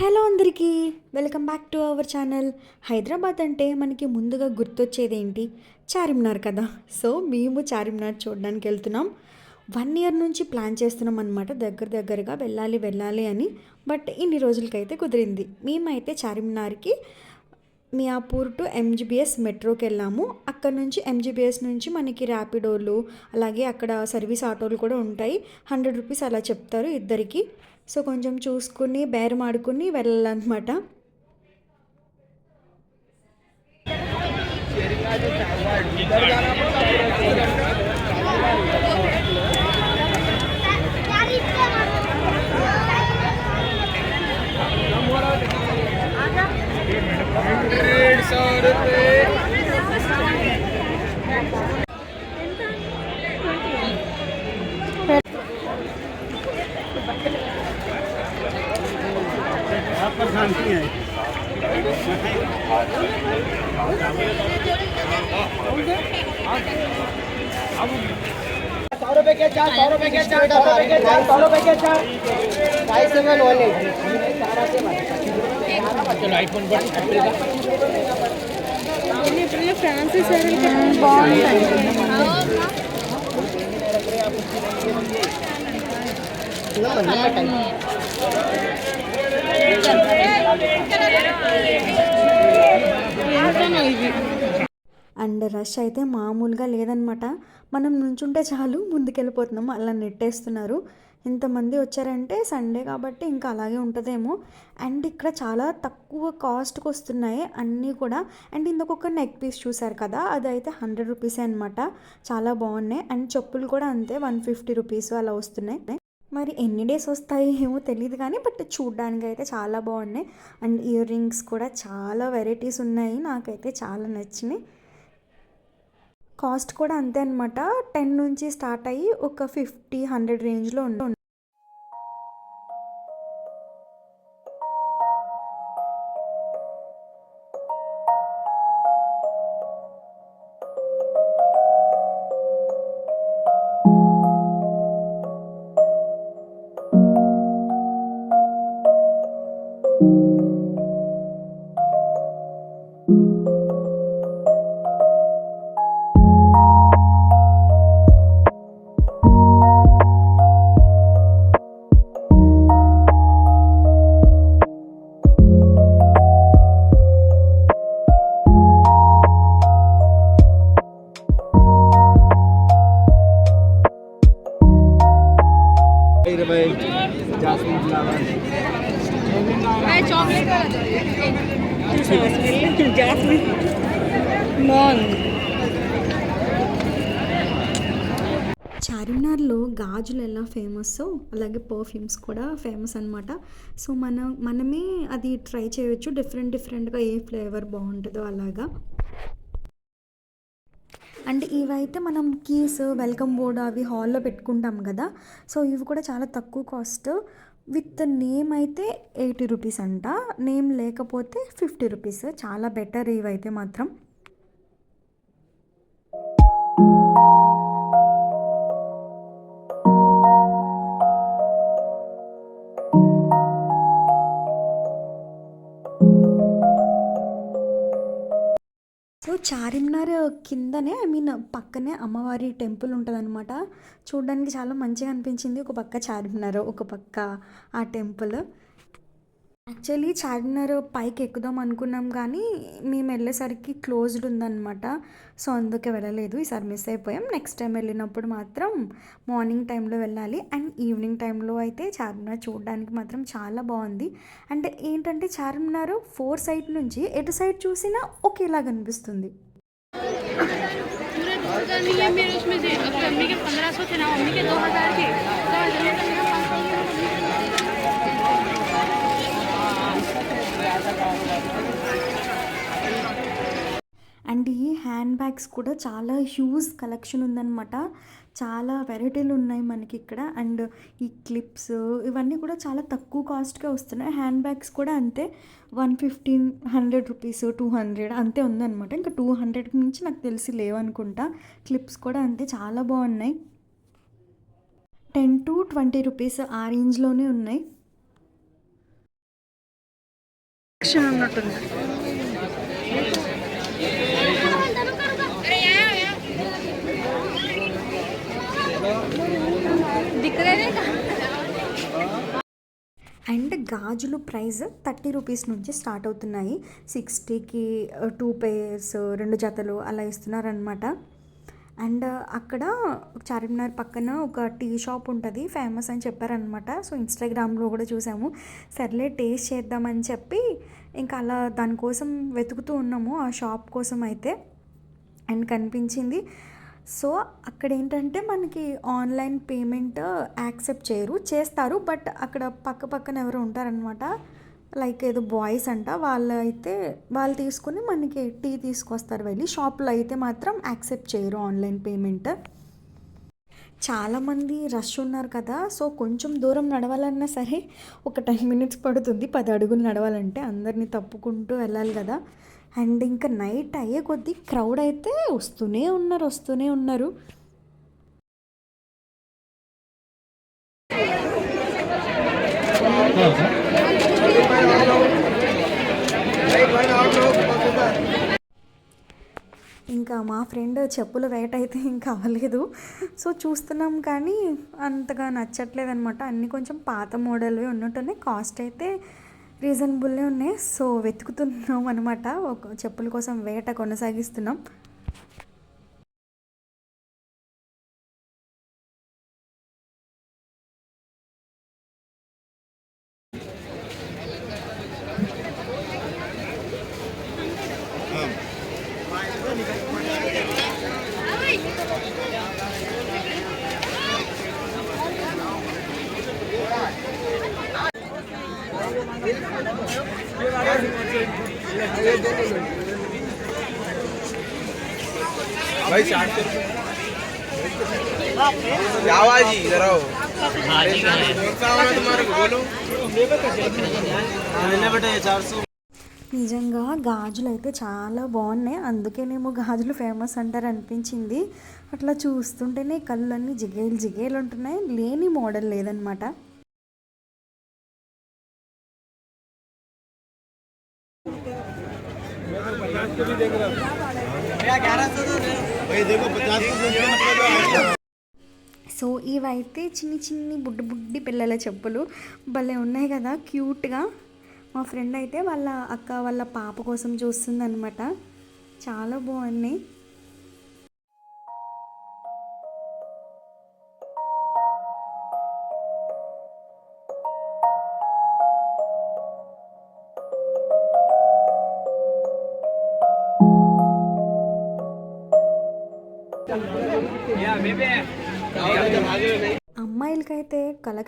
Hello అందరికీ welcome back to our channel. Hyderabad అంటే మనకి ముందుగా గుర్తొచ్చేది ఏంటి చార్మినార్ కదా. సో మేము చార్మినార్ చూడడానికి వెళ్తున్నాం. వన్ ఇయర్ నుంచి ప్లాన్ చేస్తున్నాం అనమాట దగ్గర దగ్గరగా వెళ్ళాలి వెళ్ళాలి అని. బట్ ఇన్ని రోజులకైతే కుదిరింది. మేమైతే చార్మినార్కి మియాపూర్ టు ఎంజీబీఎస్ మెట్రోకి వెళ్ళాము. అక్కడ నుంచి ఎంజీబీఎస్ నుంచి మనకి ర్యాపిడోలు అలాగే అక్కడ సర్వీస్ ఆటోలు కూడా ఉంటాయి. హండ్రెడ్ రూపీస్ అలా చెప్తారు ఇద్దరికి. సో కొంచెం చూసుకుని బేరం ఆడుకుని వెళ్ళాలన్నమాట डेढ़ सौ रुपये पर शांति है। सौ रुपये के चार सौ रुपये के चार सौ रुपये के चार सौ रुपये के चार। फाइव सेवन वन एट चलो आईफोन पर Francis sir bond Nó mình nó mới cần and rush అయితే మామూలుగా లేదనమాట. మనం నుంచుంటే చాలు ముందుకెళ్ళిపోతున్నాం. అలా నెట్టేస్తున్నారు. ఇంతమంది వచ్చారంటే సండే కాబట్టి ఇంకా అలాగే ఉంటుందేమో. అండ్ ఇక్కడ చాలా తక్కువ కాస్ట్కి వస్తున్నాయి అన్నీ కూడా. అండ్ ఇంకొక నెక్ పీస్ చూసారు కదా అదైతే హండ్రెడ్ రూపీసే అనమాట చాలా బాగున్నాయి. అండ్ చెప్పులు కూడా అంతే వన్ ఫిఫ్టీ రూపీస్ అలా వస్తున్నాయి. మరి ఎన్ని డేస్ వస్తాయి ఏమో తెలియదు కానీ బట్ చూడ్డానికి అయితే చాలా బాగున్నాయి. అండ్ ఇయర్ రింగ్స్ కూడా చాలా వెరైటీస్ ఉన్నాయి. నాకైతే చాలా నచ్చినాయి. కాస్ట్ కూడా అంతే అనమాట టెన్ నుంచి స్టార్ట్ అయ్యి ఒక ఫిఫ్టీ హండ్రెడ్ రేంజ్లో ఉంటుంది ఇరవై జాస్మిన్ ఫ్లవర్ జాస్మిన్ బాగుంది చార్మినార్లో గాజులు ఎలా ఫేమస్ అలాగే పర్ఫ్యూమ్స్ కూడా ఫేమస్ అనమాట సో మనం మనమే అది ట్రై చేయొచ్చు. డిఫరెంట్ డిఫరెంట్గా ఏ ఫ్లేవర్ బాగుంటుందో అలాగా. అండ్ ఇవైతే మనం కీస్ వెల్కమ్ బోర్డు అవి హాల్లో పెట్టుకుంటాం కదా. సో ఇవి కూడా చాలా తక్కువ కాస్ట్ విత్ నేమ్ అయితే ఎయిటీ రూపీస్ అంట. నేమ్ లేకపోతే ఫిఫ్టీ రూపీస్ చాలా బెటర్ ఇవైతే మాత్రం. చార్మినార్ కిందనే ఐ మీన్ పక్కనే అమ్మవారి టెంపుల్ ఉంటుందన్నమాట. చూడడానికి చాలా మంచిగా అనిపించింది. ఒక పక్క చార్మినార్ ఒక పక్క ఆ టెంపుల్. యాక్చువల్లీ చార్మినార్ పైకి ఎక్కుదాం అనుకున్నాం కానీ మేము వెళ్ళేసరికి క్లోజ్డ్ ఉందన్నమాట. సో అందుకే వెళ్ళలేదు. ఈసారి మిస్ అయిపోయాం. నెక్స్ట్ టైం వెళ్ళినప్పుడు మాత్రం మార్నింగ్ టైంలో వెళ్ళాలి. అండ్ ఈవినింగ్ టైంలో అయితే చార్మినార్ చూడడానికి మాత్రం చాలా బాగుంది. అంటే ఏంటంటే చార్మినార్ ఫోర్ సైడ్ నుంచి ఎటు సైడ్ చూసినా ఒకేలా కనిపిస్తుంది नहीं है मेरे उसमें से अब मम्मी के पंद्रह सौ थे ना मम्मी के दो हज़ार थे तो जमीन का मेरा पाँच सौ అండ్ ఈ హ్యాండ్ బ్యాగ్స్ కూడా చాలా హ్యూజ్ కలెక్షన్ ఉందన్నమాట చాలా వెరైటీలు ఉన్నాయి మనకి ఇక్కడ అండ్ ఈ క్లిప్స్ ఇవన్నీ కూడా చాలా తక్కువ కాస్ట్గా వస్తున్నాయి. హ్యాండ్ బ్యాగ్స్ కూడా అంతే one fifteen hundred rupees two hundred అంతే ఉందన్నమాట. ఇంకా టూ హండ్రెడ్ నుంచి నాకు తెలిసి లేవనుకుంటా. క్లిప్స్ కూడా అంతే చాలా బాగున్నాయి. టెన్ టు ట్వంటీ రూపీస్ ఆ రేంజ్లోనే ఉన్నాయి. ఉన్నట్టుంది. అండ్ గాజులు ప్రైస్ థర్టీ రూపీస్ నుంచి స్టార్ట్ అవుతున్నాయి. సిక్స్టీకి టూ పేర్స్ రెండు జతలు అలా ఇస్తున్నారనమాట అండ్ అక్కడ చార్మినార్ పక్కన ఒక టీ షాప్ ఉంటుంది ఫేమస్ అని చెప్పారనమాట సో ఇన్స్టాగ్రామ్లో కూడా చూసాము. సర్లే టేస్ట్ చేద్దామని చెప్పి ఇంకా అలా దానికోసం వెతుకుతూ ఉన్నాము ఆ షాప్ కోసం అయితే. అండ్ కనిపించింది సో అక్కడ ఏంటంటే మనకి ఆన్లైన్ పేమెంట్ యాక్సెప్ట్ చేయరు చేస్తారు. బట్ అక్కడ పక్క పక్కన ఎవరు ఉంటారనమాట లైక్ ఏదో బాయ్స్ అంట వాళ్ళు అయితే వాళ్ళు తీసుకుని మనకి టీ తీసుకొస్తారు వెళ్ళి. షాప్లో అయితే మాత్రం యాక్సెప్ట్ చేయరు ఆన్లైన్ పేమెంట్. చాలామంది రష్ ఉన్నారు కదా సో కొంచెం దూరం నడవాలన్నా సరే ఒక టెన్ మినిట్స్ పడుతుంది. పది అడుగులు నడవాలంటే అందరినీ తప్పుకుంటూ వెళ్ళాలి కదా. అండ్ ఇంకా నైట్ అయ్యే కొద్దీ క్రౌడ్ అయితే వస్తూనే ఉన్నారు వస్తూనే ఉన్నారు. ఇంకా మా ఫ్రెండ్ చెప్పులు రేట్ అయితే ఇంకా అవ్వలేదు. సో చూస్తున్నాం కానీ అంతగా నచ్చట్లేదు అనమాట అన్నీ కొంచెం పాత మోడల్వి ఉన్నట్టునే కాస్ట్ అయితే రీజనబుల్లే ఉన్నాయి. సో వెతుకుతున్నాం అనమాట ఒక చెప్పుల కోసం వేట కొనసాగిస్తున్నాం. आवाज ही इधर आओ कौन सा वाला तुम्हारे को बोलो मैंने बेटा ये चार सौ నిజంగా గాజులు అయితే చాలా బాగున్నాయి అందుకేనేమో గాజులు ఫేమస్ అంటారు అనిపించింది అట్లా చూస్తుంటేనే కళ్ళన్నీ జిగేలు జిగేలు ఉంటున్నాయి లేని మోడల్ లేదనమాట సో ఇవైతే చిన్ని చిన్ని బుడ్డి బుడ్డి పిల్లల చెప్పులు భలే ఉన్నాయి కదా క్యూట్గా. మా ఫ్రెండ్ అయితే వాళ్ళ అక్క వాళ్ళ పాప కోసం చూస్తుందనమాట చాలా బాగున్నాయి.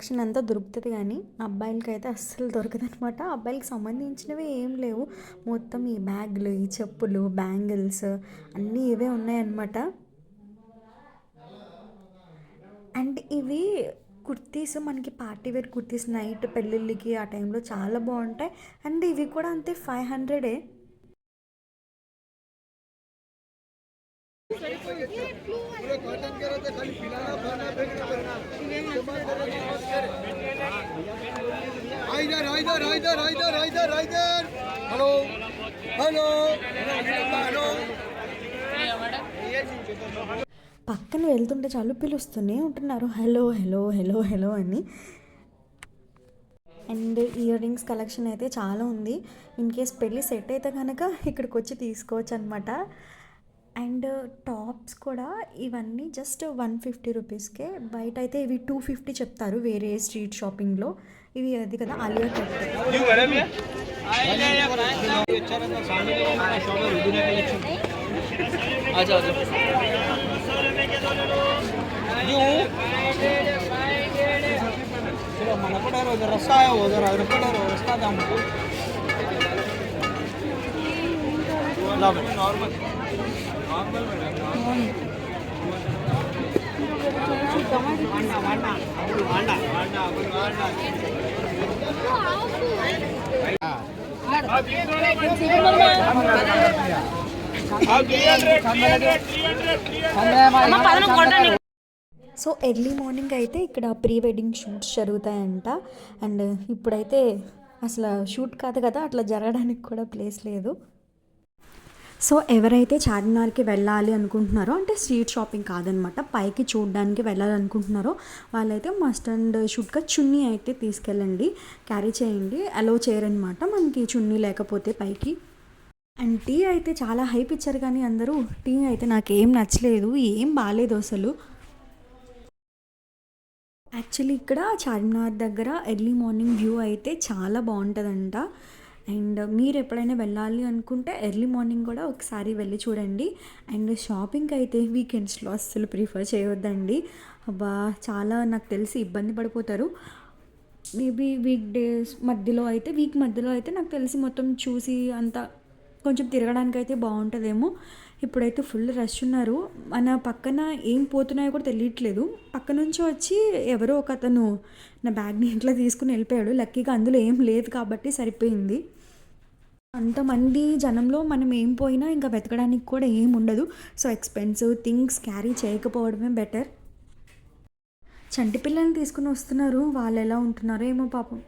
అమ్మాయిలకైతే కలెక్షన్ అంతా దొరుకుతుంది కానీ అబ్బాయిలకైతే అస్సలు దొరకదు అనమాట అబ్బాయిలకి సంబంధించినవి ఏం లేవు మొత్తం ఈ బ్యాగులు ఈ చెప్పులు బ్యాంగిల్స్ అన్నీ ఇవే ఉన్నాయన్నమాట అండ్ ఇవి కుర్తీస్ మనకి పార్టీ వేర్ కుర్తీస్ నైట్ పెళ్ళిళ్ళకి ఆ టైంలో చాలా బాగుంటాయి అండ్ ఇవి కూడా అంతే ఫైవ్ హండ్రెడే इधर పక్కన వెళ్తుంటే చాలు పిలుస్తూనే ఉంటున్నారు. హలో హలో హలో హలో అని. అండ్ ఇయర్ రింగ్స్ కలెక్షన్ అయితే చాలా ఉంది. ఇన్ కేస్ పెళ్ళి సెట్ అయితే కనుక ఇక్కడికి వచ్చి తీసుకోవచ్చు అనమాట అండ్ టాప్స్ కూడా ఇవన్నీ జస్ట్ వన్ ఫిఫ్టీ రూపీస్కే బయట అయితే ఇవి టూ ఫిఫ్టీ చెప్తారు వేరే స్ట్రీట్ షాపింగ్లో ఇవి అది కదా ఆలియా కట్ మన కూడా రస్తా జర అక్కడ రస్తా దాము normal normal madam so early morning అయితే ఇక్కడ ప్రీ వెడ్డింగ్ షూట్స్ జరుగుతాయంట. అండ్ ఇప్పుడైతే అసలు షూట్ కాదు కదా అట్లా జరగడానికి కూడా ప్లేస్ లేదు. సో ఎవరైతే చార్మినార్కి వెళ్ళాలి అనుకుంటున్నారో అంటే స్ట్రీట్ షాపింగ్ కాదనమాట పైకి చూడడానికి వెళ్ళాలనుకుంటున్నారో వాళ్ళైతే మస్ట్ అండ్ షుడ్గా చున్నీ అయితే తీసుకెళ్ళండి క్యారీ చేయండి అలో చేయరనమాట మనకి చున్నీ లేకపోతే పైకి. అండ్ టీ అయితే చాలా హైప్ ఇచ్చారు కానీ అందరూ టీ అయితే నాకేం నచ్చలేదు ఏం బాగాలేదు అసలు. యాక్చువల్లీ ఇక్కడ చార్మినార్ దగ్గర ఎర్లీ మార్నింగ్ వ్యూ అయితే చాలా బాగుంటుందంట. అండ్ మీరు ఎప్పుడైనా వెళ్ళాలి అనుకుంటే ఎర్లీ మార్నింగ్ కూడా ఒకసారి వెళ్ళి చూడండి. అండ్ షాపింగ్ అయితే వీకెండ్స్లో అస్సలు ప్రిఫర్ చేయొద్దండి. అబ్బా చాలా నాకు తెలిసి ఇబ్బంది పడిపోతారు. మేబీ వీక్ డేస్ మధ్యలో అయితే వీక్ మధ్యలో అయితే నాకు తెలిసి మొత్తం చూసి అంత కొంచెం తిరగడానికి అయితే బాగుంటుందేమో. ఇప్పుడైతే ఫుల్ రష్ ఉన్నారు. మన పక్కన ఏం పోతున్నాయో కూడా తెలియట్లేదు. పక్క నుంచి వచ్చి ఎవరో ఒక అతను నా బ్యాగ్ని ఇంట్లో తీసుకుని వెళ్ళిపోయాడు. లక్కీగా అందులో ఏం లేదు కాబట్టి సరిపోయింది. అంతమంది జనంలో మనం ఏం పోయినా ఇంకా వెతకడానికి కూడా ఏం ఉండదు. సో ఎక్స్పెన్సివ్ థింగ్స్ క్యారీ చేయకపోవడమే బెటర్. చంటి పిల్లల్ని తీసుకుని వస్తున్నారు. వాళ్ళు ఎలా ఉంటున్నారో ఏమో పాపం.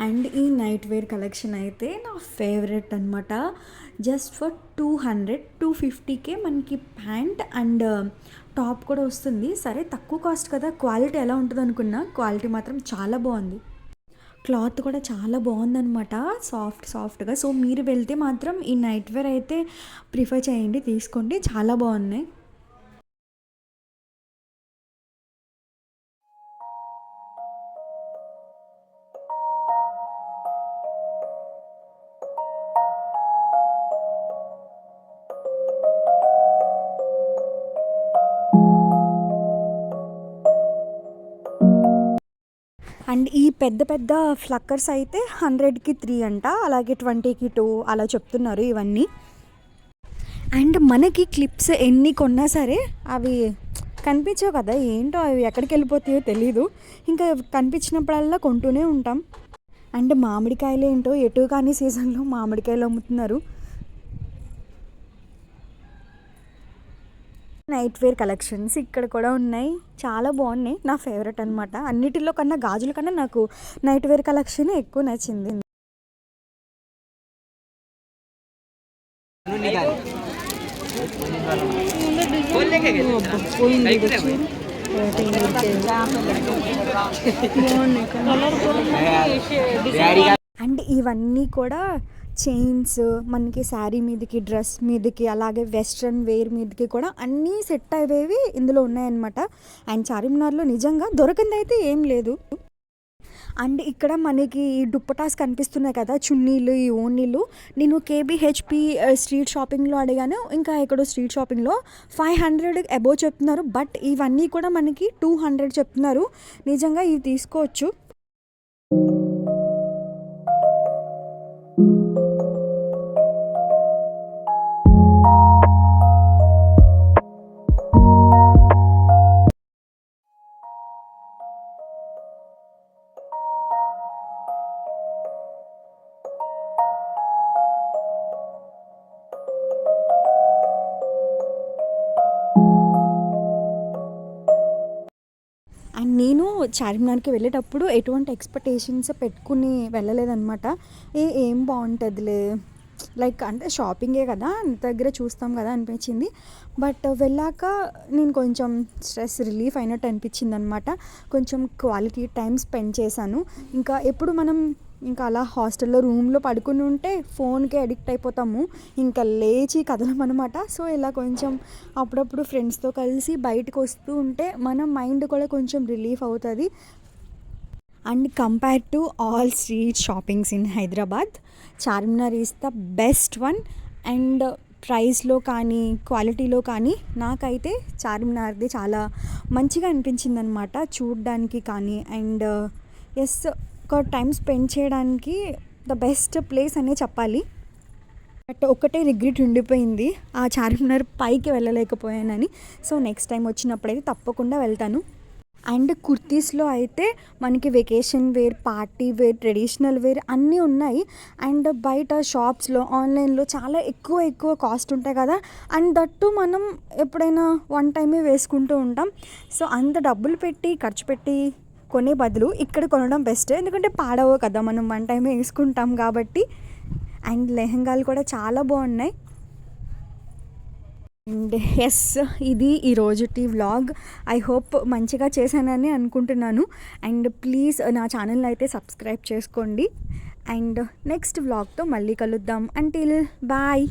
అండ్ ఈ నైట్ వేర్ కలెక్షన్ అయితే నా ఫేవరెట్ అనమాట just for two hundred two fifty K మనకి ప్యాంట్ అండ్ టాప్ కూడా వస్తుంది. సరే తక్కువ కాస్ట్ కదా. క్వాలిటీ ఎలా ఉంటుంది అనుకున్నా క్వాలిటీ మాత్రం చాలా బాగుంది. క్లాత్ కూడా చాలా బాగుందనమాట సాఫ్ట్ సాఫ్ట్గా. సో మీరు వెళ్తే మాత్రం ఈ నైట్ వేర్ అయితే ప్రిఫర్ చేయండి తీసుకోండి. చాలా బాగున్నాయి. అండ్ ఈ పెద్ద పెద్ద ఫ్లక్కర్స్ అయితే హండ్రెడ్కి త్రీ అంట అలాగే ట్వంటీకి టూ అలా చెప్తున్నారు ఇవన్నీ. అండ్ మనకి క్లిప్స్ ఎన్ని కొన్నా సరే అవి కనిపించవు కదా ఏంటో అవి ఎక్కడికి వెళ్ళిపోతాయో తెలీదు. ఇంకా కనిపించినప్పుడల్లా కొంటూనే ఉంటాం. అండ్ మామిడికాయలు ఏంటో ఎటు కానీ సీజన్లో మామిడికాయలు అమ్ముతున్నారు. నైట్ వేర్ కలెక్షన్స్ ఇక్కడ కూడా ఉన్నాయి. చాలా బాగున్నాయి. నా ఫేవరెట్ అనమాట అన్నిటిలో కన్నా గాజుల కన్నా నాకు నైట్ వేర్ కలెక్షన్ ఎక్కువ నచ్చింది. అండ్ ఇవన్నీ కూడా చైన్స్ మనకి శారీ మీదకి డ్రెస్ మీదకి అలాగే వెస్ట్రన్ వేర్ మీదకి కూడా అన్నీ సెట్ అయ్యేవి ఇందులో ఉన్నాయన్నమాట. అండ్ చార్మినార్లో నిజంగా దొరకంది అయితే ఏం లేదు. అండ్ ఇక్కడ మనకి ఈ దుప్పటాస్ కనిపిస్తున్నాయి కదా చున్నీలు ఈ ఓన్నీలు నేను కేబీహెచ్పి స్ట్రీట్ షాపింగ్లో అడిగాను. ఇంకా ఎక్కడో స్ట్రీట్ షాపింగ్లో ఫైవ్ హండ్రెడ్ అబోవ్ చెప్తున్నారు. బట్ ఇవన్నీ కూడా మనకి టూ హండ్రెడ్ చెప్తున్నారు. నిజంగా ఇవి తీసుకోవచ్చు. చార్మినార్కి వెళ్ళేటప్పుడు ఎటువంటి ఎక్స్పెక్టేషన్స్ పెట్టుకుని వెళ్ళలేదనమాట ఏ ఏం బాగుంటుందిలే. లైక్ అంటే షాపింగే కదా అంత దగ్గర చూస్తాం కదా అనిపించింది. బట్ వెళ్ళాక నేను కొంచెం స్ట్రెస్ రిలీఫ్ అయినట్టు అనిపించింది అనమాట కొంచెం క్వాలిటీ టైం స్పెండ్ చేశాను. ఇంకా ఎప్పుడు మనం ఇంకా అలా హాస్టల్లో రూమ్లో పడుకుని ఉంటే ఫోన్కే అడిక్ట్ అయిపోతాము. ఇంకా లేచి కదలమన్నమాట సో ఇలా కొంచెం అప్పుడప్పుడు ఫ్రెండ్స్తో కలిసి బయటకు వస్తూ ఉంటే మన మైండ్ కూడా కొంచెం రిలీఫ్ అవుతుంది. And compare to all street shoppings in Hyderabad Charminar is the best one. And ప్రైస్లో కానీ క్వాలిటీలో కానీ నాకైతే చార్మినార్ది చాలా మంచిగా అనిపించింది అనమాట చూడడానికి కానీ. అండ్ ఎస్ ఒక టైం స్పెండ్ చేయడానికి ద బెస్ట్ ప్లేస్ అనే చెప్పాలి. బట్ ఒకటే రిగ్రెట్ ఉండిపోయింది. ఆ చార్మినార్ పైకి వెళ్ళలేకపోయానని. సో నెక్స్ట్ టైం వచ్చినప్పుడైతే తప్పకుండా వెళ్తాను. అండ్ కుర్తీస్లో అయితే మనకి vacation wear party wear traditional wear అన్నీ ఉన్నాయి. అండ్ బయట షాప్స్లో ఆన్లైన్లో చాలా ఎక్కువ ఎక్కువ కాస్ట్ ఉంటాయి కదా. అండ్ దట్టు మనం ఎప్పుడైనా వన్ టైమే వేసుకుంటూ ఉంటాం. సో అంత డబ్బులు పెట్టి ఖర్చు పెట్టి కొనే బదులు ఇక్కడ కొనడం బెస్ట్ ఎందుకంటే పాడవు కదా మనం వన్ టైమే వేసుకుంటాం కాబట్టి. అండ్ లెహంగాలు కూడా చాలా బాగున్నాయి. అండ్ ఎస్ ఇది ఈరోజు టీ వ్లాగ్ ఐ హోప్ మంచిగా చేశానని అనుకుంటున్నాను. అండ్ ప్లీజ్ నా ఛానల్ అయితే సబ్స్క్రైబ్ చేసుకోండి. అండ్ నెక్స్ట్ వ్లాగ్తో మళ్ళీ కలుద్దాం. Until bye